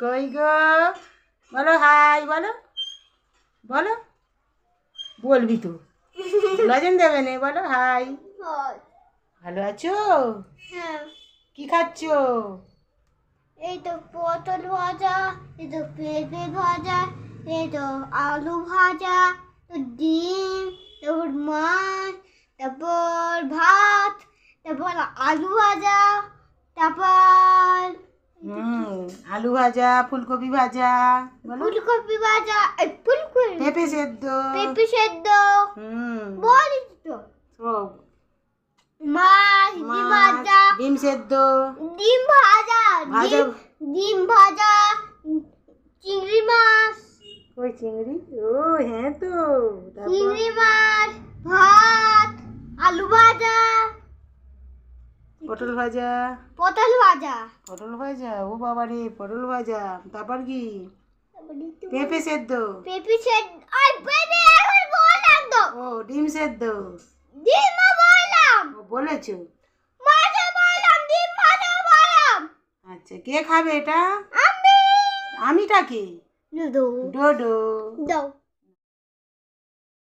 কই গো? বলো হাই বলো। বলো। বলবি তো। লজেন দেবে না বলো হাই। ভালো আছো? হ্যাঁ। কি খাচ্ছ? এই তো পটল ভাজা এই তো পেঁপে ভাজা এই তো আলু ভাজা তো ডিম তারপর মাছ তারপর ভাত তারপর আলু ভাজা তারপর হুম আলু ভাজা ফুলকপি ভাজা ফুলকপি ভাজা ফুলকপি। পেঁপে সেদ্ধ। পেঁপে সেদ্ধ। হুম। বলিস তো। সব মাছ ডিম ভাজা। ডিম সেদ্ধ। ডিম ভাজা ভাজা। ডিম- ভাজা চিংড়ি মাছ। ওই চিংড়ি? ও হ্যাঁ তো। চিংড়ি পটল ভাজা। পটল ভাজা। পটল ভাজা ও বাবা রে পটল ভাজা। তারপর কি? পেঁপে সেদ্ধ। পেঁপে সেদ্ধ। আর পেঁপে এখন বললাম তো ও ডিম সেদ্ধ। ডিম বললাম। ও বলেছ? মাছ বললাম ডিম ভাজা বললাম। আচ্ছা কে খাবে এটা? আমি। আমিটা কে? দাও ডোডো। দাও।